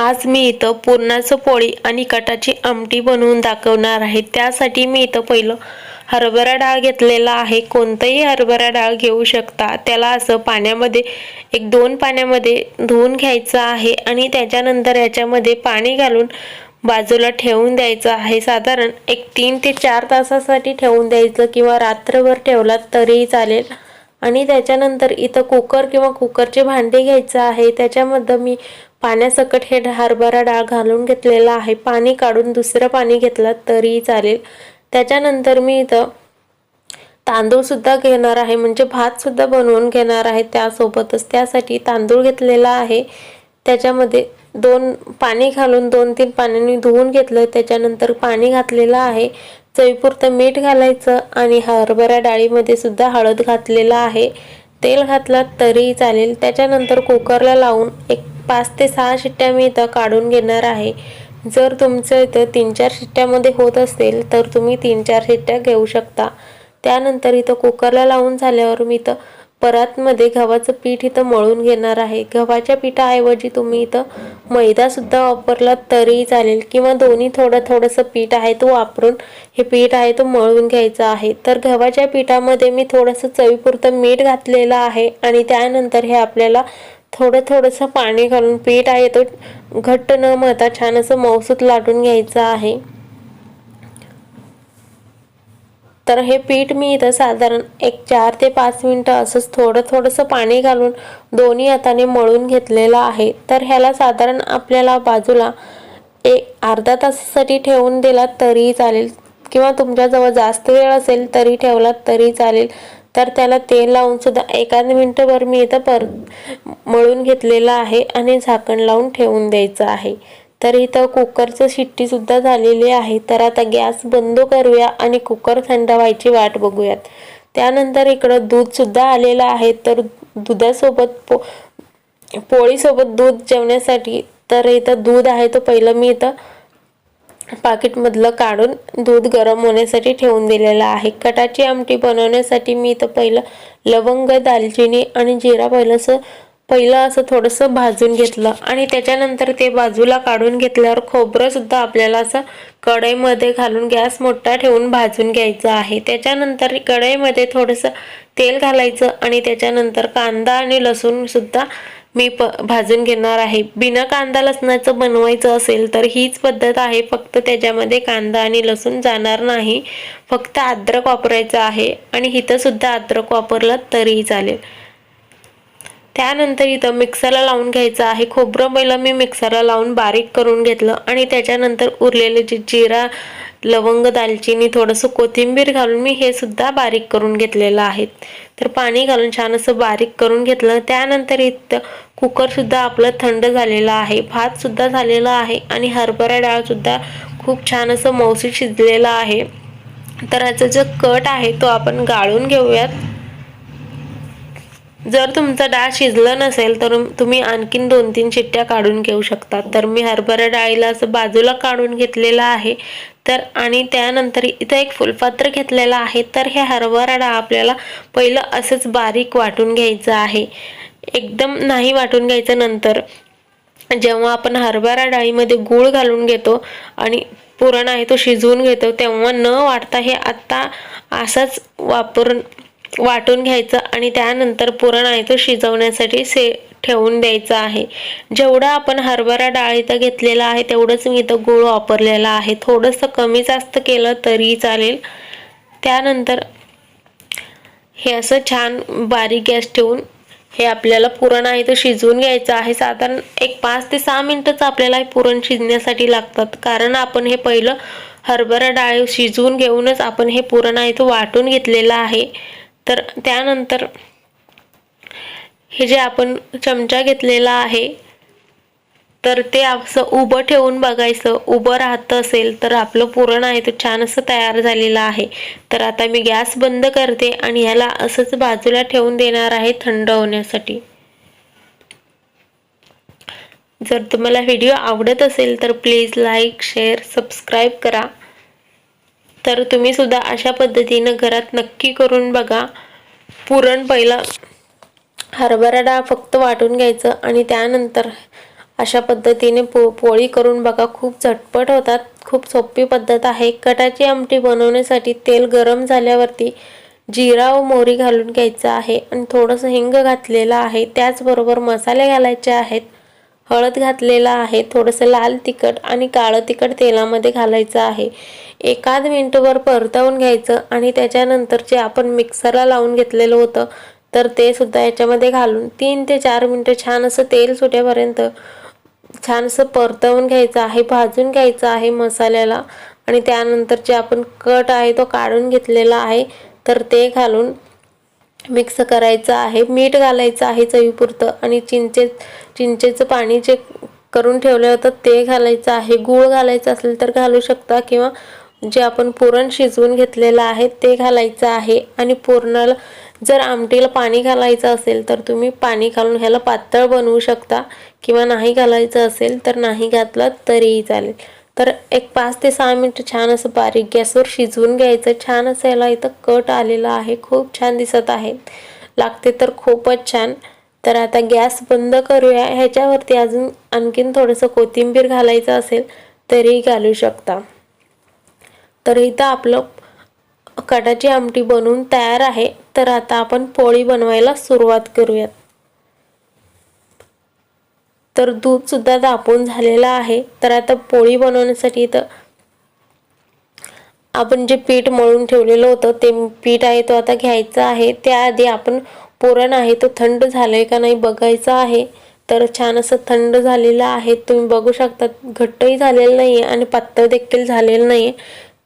आज मी इथं पुरणाचं पोळी आणि कटाची आमटी बनवून दाखवणार आहे. त्यासाठी मी इथं पहिलं हरभरा डाळ घेतलेला आहे. कोणतंही हरभरा डाळ घेऊ शकता. त्याला असं पाण्यामध्ये एक दोन पाण्यामध्ये धुवून घ्यायचं आहे आणि त्याच्यानंतर याच्यामध्ये पाणी घालून बाजूला ठेवून द्यायचं आहे. साधारण एक तीन ते चार तासासाठी ठेवून द्यायचं किंवा रात्रभर ठेवलात तरीही चालेल. आणि त्याच्यानंतर इथं कुकर किंवा कुकरचे भांडे घ्यायचं आहे. त्याच्यामध्ये मी पाण्यासकट हे हरभरा डाळ घालून घेतलेला आहे. पाणी काढून दुसरं पाणी घेतलं तरीही चालेल. त्याच्यानंतर मी इथं तांदूळसुद्धा घेणार आहे. म्हणजे भातसुद्धा बनवून घेणार आहे त्यासोबतच. त्यासाठी तांदूळ घेतलेला आहे. त्याच्यामध्ये दोन पाणी घालून दोन तीन पाण्याने धुवून घेतलं. त्याच्यानंतर पाणी घातलेलं आहे. चवीपुरतं मीठ घालायचं आणि हरभरा डाळीमध्ये सुद्धा हळद घातलेलं आहे. तेल घातलं तरीही चालेल. त्याच्यानंतर कुकरला लावून एक पाच ते सहा शिट्ट्या मी इथं काढून घेणार आहे. जर तुमचं इथं तीन चार शिट्ट्यामध्ये होत असेल तर तुम्ही तीन चार शिट्ट्या घेऊ शकता. त्यानंतर इथं कुकरला लावून झाल्यावर मी इथं परातमध्ये गव्हाचं पीठ इथं मळून घेणार आहे. गव्हाच्या पिठाऐवजी तुम्ही इथं मैदासुद्धा वापरला तरीही चालेल किंवा दोन्ही थोडं थोडंसं पीठ आहे तो वापरून हे पीठ आहे तो मळून घ्यायचं आहे. तर गव्हाच्या पिठामध्ये मी थोडंसं चवीपुरतं मीठ घातलेलं आहे आणि त्यानंतर हे आपल्याला थोडं थोडंसं पाणी घालून पीठ आहे तो घट्ट न मळता छान असं मौसूत लाटून घ्यायचं आहे. तर हे पीठ मी इथं साधारण एक चार ते पाच मिनटं असंच थोडं थोडंसं पाणी घालून दोन्ही हाताने मळून घेतलेलं आहे. तर ह्याला साधारण आपल्याला बाजूला एक अर्धा तासासाठी ठेवून दिला तरीही चालेल. किंवा तुमच्याजवळ जास्त वेळ असेल तरी ठेवला तरी चालेल. तर त्याला तेल लावून सुद्धा एखाद मिनटंभर मी इथं पर मळून घेतलेलं आहे आणि झाकण लावून ठेवून द्यायचं आहे. तर इथं कुकरचं शिट्टीसुद्धा झालेली आहे. तर आता गॅस बंद करूया आणि कुकर थंड व्हायची वाट बघूयात. त्यानंतर इकडं दूधसुद्धा आलेलं आहे. तर दुधासोबत पो पोळीसोबत दूध जेवण्यासाठी तर इथं दूध आहे. तो पहिलं मी इथं पाकिटमधलं काढून दूध गरम होण्यासाठी ठेवून दिलेलं आहे. कटाची आमटी बनवण्यासाठी मी तर पहिलं लवंग दालचिनी आणि जिरा पहिलं असं पहिलं असं थोडंसं भाजून घेतलं आणि त्याच्यानंतर ते बाजूला काढून घेतल्यावर खोबरंसुद्धा आपल्याला असं कढईमध्ये घालून गॅस मोठा ठेवून भाजून घ्यायचं आहे. त्याच्यानंतर कढईमध्ये थोडंसं तेल घालायचं आणि त्याच्यानंतर कांदा आणि लसूणसुद्धा मी प भाजून घेणार आहे. बिना कांदा लसणाचं बनवायचं असेल तर हीच पद्धत आहे. फक्त त्याच्यामध्ये कांदा आणि लसूण जाणार नाही. फक्त अद्रक वापरायचं आहे आणि इथंसुद्धा अद्रक वापरलं तरीही चालेल. त्यानंतर इथं मिक्सरला लावून घ्यायचं आहे. खोबरं पहिलं मी मिक्सरला लावून बारीक करून घेतलं. आणि त्याच्यानंतर उरलेले जे जिरा लवंग दालचिनी थोडंसं कोथिंबीर घालून मी हे सुद्धा बारीक करून घेतलेलं आहे. तर पाणी घालून छान असं बारीक करून घेतलं. त्यानंतर इथं कुकरसुद्धा आपलं थंड झालेलं आहे. भातसुद्धा झालेला आहे. आणि हरभरा डाळसुद्धा खूप छान असं मौसी शिजलेलं आहे. तर ह्याचा जो कट आहे तो आपण गाळून घेऊयात. जर तुमचा डाळ शिजलं नसेल तर तुम्ही आणखीन दोन तीन शिट्ट्या काढून घेऊ शकता. तर मी हरभरा डाळीला असं बाजूला काढून घेतलेलं आहे. तर आणि त्यानंतर इथं एक फुलपात्र घेतलेलं आहे. तर हे हरभरा डाळ आपल्याला पहिलं असंच बारीक वाटून घ्यायचं आहे. एकदम नाही वाटून घ्यायचं नंतर. जेव्हा आपण हरभरा डाळीमध्ये गूळ घालून घेतो आणि पुरण आहे तो शिजवून घेतो तेव्हा न वाटता हे आत्ता असाच वापरून वाटून घ्यायचं आणि त्यानंतर पुरण आहे तो शिजवण्यासाठी से ठेवून द्यायचं आहे. जेवढं आपण हरभरा डाळ इथं घेतलेला आहे तेवढंच मी इथं गूळ वापरलेला आहे. थोडंसं कमी जास्त केलं तरी चालेल. त्यानंतर हे असं छान बारीक गॅस ठेवून हे आपल्याला पुरण आहे ते शिजवून घ्यायचं आहे. साधारण एक पाच ते सहा मिनटंच आपल्याला हे पुरण शिजण्यासाठी लागतात. कारण आपण हे पहिलं हरभरा डाळ शिजवून घेऊनच आपण हे पुरण आहे तो वाटून घेतलेलं आहे. तर त्यानंतर हे जे आपण चमचा घेतलेला आहे तर ते असं उभं ठेवून बघायचं. उभं राहतं असेल तर आपलं पुरण आहे तो छान असं तयार झालेलं आहे. तर आता मी गॅस बंद करते आणि ह्याला असंच बाजूला ठेवून देणार आहे थंड होण्यासाठी. जर तुम्हाला व्हिडिओ आवडत असेल तर प्लीज लाईक शेअर सबस्क्राईब करा. तर तुम्ही सुद्धा अशा पद्धतीनं घरात नक्की करून बघा. पुरण पहिलं हरभरा डाळ फक्त वाटून घ्यायचं आणि त्यानंतर अशा पद्धतीने पो पोळी करून बघा. खूप झटपट होतात. खूप सोपी पद्धत आहे. कटाची आमटी बनवण्यासाठी तेल गरम झाल्यावरती जिरा व मोहरी घालून घ्यायचं आहे. आणि थोडंसं हिंग घातलेलं आहे. त्याचबरोबर मसाले घालायचे आहेत. हळद घातलेला आहे. थोडंसं लाल तिखट आणि काळं तिखट तेलामध्ये घालायचं आहे. एकाद मिनटभर परतवून घ्यायचं आणि त्याच्यानंतर जे आपण मिक्सरला लावून घेतलेलं होतं तर ते सुद्धा याच्यामध्ये घालून तीन ते चार मिनटं छान असं तेल सुटेपर्यंत छान असं परतवून घ्यायचं आहे. भाजून घ्यायचं आहे मसाल्याला आणि त्यानंतर जे आपण कट आहे तो काढून घेतलेला आहे तर ते घालून मिक्स करायचं आहे मीठ घालायचं आहे चवीपुरतं आणि चिंचे चिंचेचं पाणी जे करून ठेवलं होतं ते घालायचं आहे. गूळ घालायचं असेल तर घालू शकता किंवा जे आपण पुरण शिजवून घेतलेलं आहे ते घालायचं आहे. आणि पुरणाला जर आमटीला पाणी घालायचं असेल तर तुम्ही पाणी घालून ह्याला पातळ बनवू शकता किंवा नाही घालायचं असेल तर नाही घातलं तरीही चालेल. तर एक पाच ते सहा मिनटं छान असं बारीक गॅसवर शिजवून घ्यायचं. छान असं याला इथं कट आलेला आहे. खूप छान दिसत आहे. लागते तर खूपच छान. तर आता गॅस बंद करूया. ह्याच्यावरती अजून आणखीन थोडंसं कोथिंबीर घालायचं असेल तरीही घालू शकता. तर इथं आपलं कटाची आमटी बनवून तयार आहे. तर आता आपण पोळी बनवायला सुरुवात करूयात. तर दूधसुद्धा दापून तापून झालेलं आहे. तर आता पोळी बनवण्यासाठी इथं आपण जे पीठ मळून ठेवलेलं होतं ते पीठ आहे तो आता घ्यायचा आहे. त्याआधी आपण पुरण आहे तो थंड झालंय का नाही बघायचं आहे. तर छान असं थंड झालेलं आहे. तुम्ही बघू शकता घट्टही झालेलं नाही आणि पातळ देखील झालेलं नाही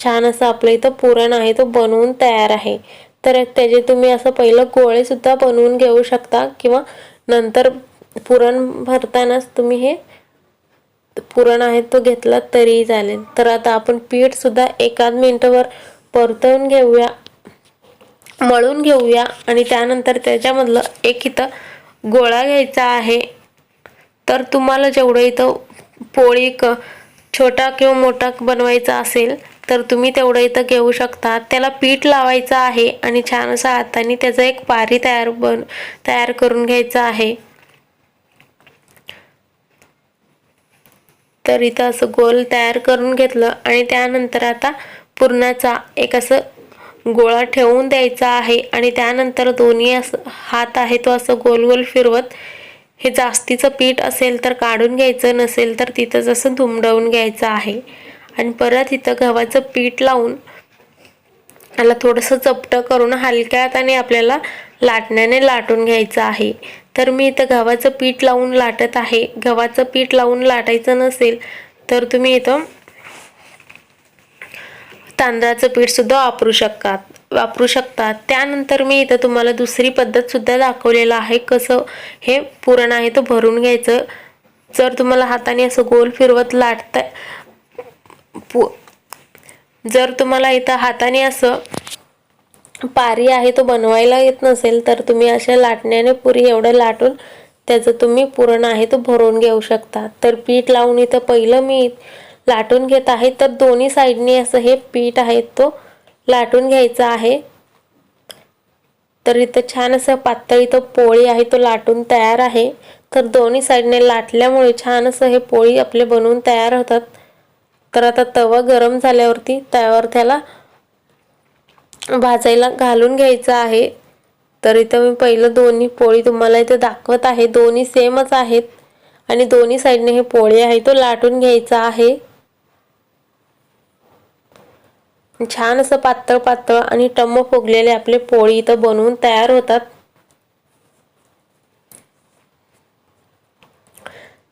छान असं आपलं इथं पुरण आहे तो बनवून तयार आहे. तर त्याचे तुम्ही असं पहिलं गोळेसुद्धा बनवून घेऊ शकता किंवा नंतर पुरण भरतानाच तुम्ही हे पुरण आहे तो घेतला तरीही चालेल. तर आता आपण पीठसुद्धा एकाच एकाद परतवून घेऊया मळून घेऊया आणि त्यानंतर त्याच्यामधलं एक इथं गोळा घ्यायचा आहे. तर तुम्हाला जेवढं इथं पोळी क छोटा किंवा मोठा बनवायचा असेल तर तुम्ही तेवढं इथं घेऊ शकता. त्याला पीठ लावायचं आहे आणि छान असा हाताने त्याचा एक पारी तयार बन तयार करून घ्यायचा आहे. तर इथं असं गोल तयार करून घेतलं आणि त्यानंतर आता पुरणाचा एक असं गोळा ठेवून द्यायचा आहे आणि त्यानंतर दोन्ही असं हात आहे तो असं गोल गोल फिरवत हे जास्तीचं पीठ असेल तर काढून घ्यायचं नसेल तर तिथंच असं दुमडवून घ्यायचं आहे. आणि परत इथं गव्हाचं पीठ लावून याला थोडंसं चपटं करून हलक्यात आणि आपल्याला लाटण्याने लाटून घ्यायचं आहे. तर मी इथं गव्हाचं पीठ लावून लाटत आहे. गव्हाचं पीठ लावून लाटायचं नसेल तर तुम्ही इथं तांदळाचं पीठसुद्धा वापरू शकतात वापरू शकता. त्यानंतर मी इथं तुम्हाला दुसरी पद्धतसुद्धा दाखवलेलं आहे. कसं हे पुरण आहे तो भरून घ्यायचं. जर तुम्हाला हाताने असं गोल फिरवत लाटता पु जर तुम्हाला इथं हाताने असं पारी आहे तो बनवायला येत नसेल तर तुम्ही अशा लाटण्याने पुरी एवढं लाटून त्याचं तुम्ही पुरण आहे तो भरून घेऊ शकता. तर पीठ लावून इथं पहिलं मी लाटून घेत आहे तर दोन्ही साईडने असं हे पीठ आहे तो लाटून घ्यायचा आहे. तर इथं छान असं पातळ इथं पोळी आहे तो लाटून तयार आहे. तर दोन्ही साईडने लाटल्यामुळे छान असं हे पोळी आपले बनवून तयार होतात. तर आता तवा गरम झाल्यावरती तव्यावर त्याला भाजायला घालून घ्यायचं आहे. तर इथं मी पहिलं दोन्ही पोळी तुम्हाला इथं दाखवत आहे. दोन्ही सेमच आहेत. आणि दोन्ही साईडने हे पोळी आहे तो लाटून घ्यायचा आहे. छान असं पातळ पातळ आणि टम्म फुगलेले आपले पोळी इथं बनवून तयार होतात.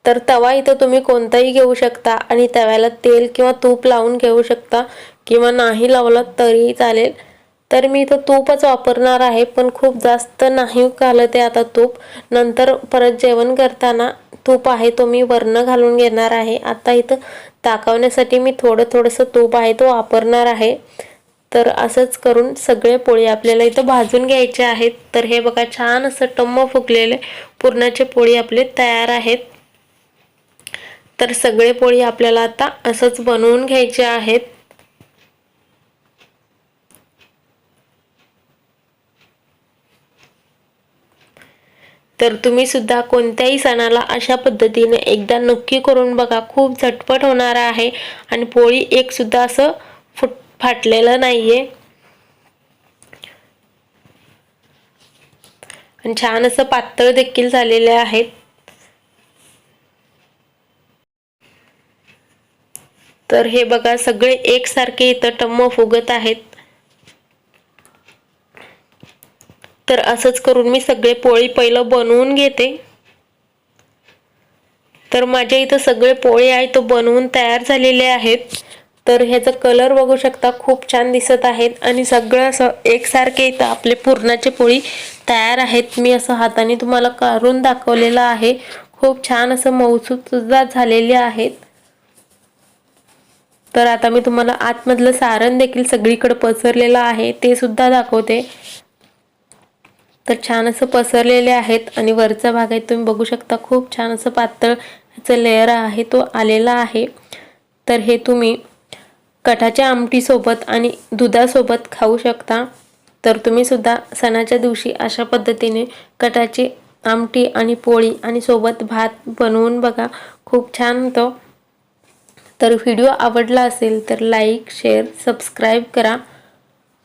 तर तवा इथं तुम्ही कोणताही घेऊ शकता आणि तव्याला तेल किंवा तूप लावून घेऊ शकता किंवा नाही लावलं तरीही चालेल. तर मी इथं तूपच वापरणार आहे पण खूप जास्त नाही घालते आता तूप. नंतर परत जेवण करताना तूप आहे तो मी वरणं घालून घेणार आहे. आता इथं ताकवण्यासाठी मी थोडं थोडंसं तूप आहे तो वापरणार आहे. तर असंच करून सगळे पोळी आपल्याला इथं भाजून घ्यायचे आहेत. तर हे बघा छान असं टम्म फुगलेले पुरणाचे पोळी आपले तयार आहेत. तर सगळे पोळी आपल्याला आता असंच बनवून घ्यायचे आहेत. तर तुम्ही सुद्धा कोणत्याही सणाला अशा पद्धतीने एकदा नक्की करून बघा. खूप झटपट होणार आहे आणि पोळी एक सुद्धा असं फुट फाटलेलं नाहीये. आणि छान असं पातळ देखील झालेले आहेत. तर हे बघा सगळे एकसारखे इथं टम्म फुगत आहेत. तर असंच करून मी सगळे पोळी पहिलं बनवून घेते. तर माझ्या इथं सगळे पोळे आहे तो बनवून तयार झालेले आहेत. तर ह्याचा कलर बघू शकता खूप छान दिसत आहेत. आणि सगळं असं एकसारखे इथं आपले पुरणाचे पोळी तयार आहेत. मी असं हाताने तुम्हाला काढून दाखवलेलं आहे. खूप छान असं मऊसूद सुद्धा झालेले आहेत. तर आता मी तुम्हाला आतमधलं सारण देखील सगळीकडे पसरलेलं आहे ते सुद्धा दाखवते. तर छान असं पसरलेले आहेत आणि वरचा भाग आहे तुम्ही बघू शकता खूप छान असं पातळ ह्याचं लेअर आहे तो आलेला आहे. तर हे तुम्ही कठाच्या आमटीसोबत आणि दुधासोबत खाऊ शकता. तर तुम्ही सुद्धा सणाच्या दिवशी अशा पद्धतीने कटाची आमटी आणि पोळी आणि सोबत भात बनवून बघा खूप छान तो तर व्हिडिओ आवडला असेल तर लाईक शेअर सबस्क्राईब करा.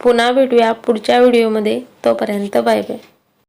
पुन्हा भेटूया पुढच्या व्हिडिओमध्ये. तोपर्यंत बाय बाय.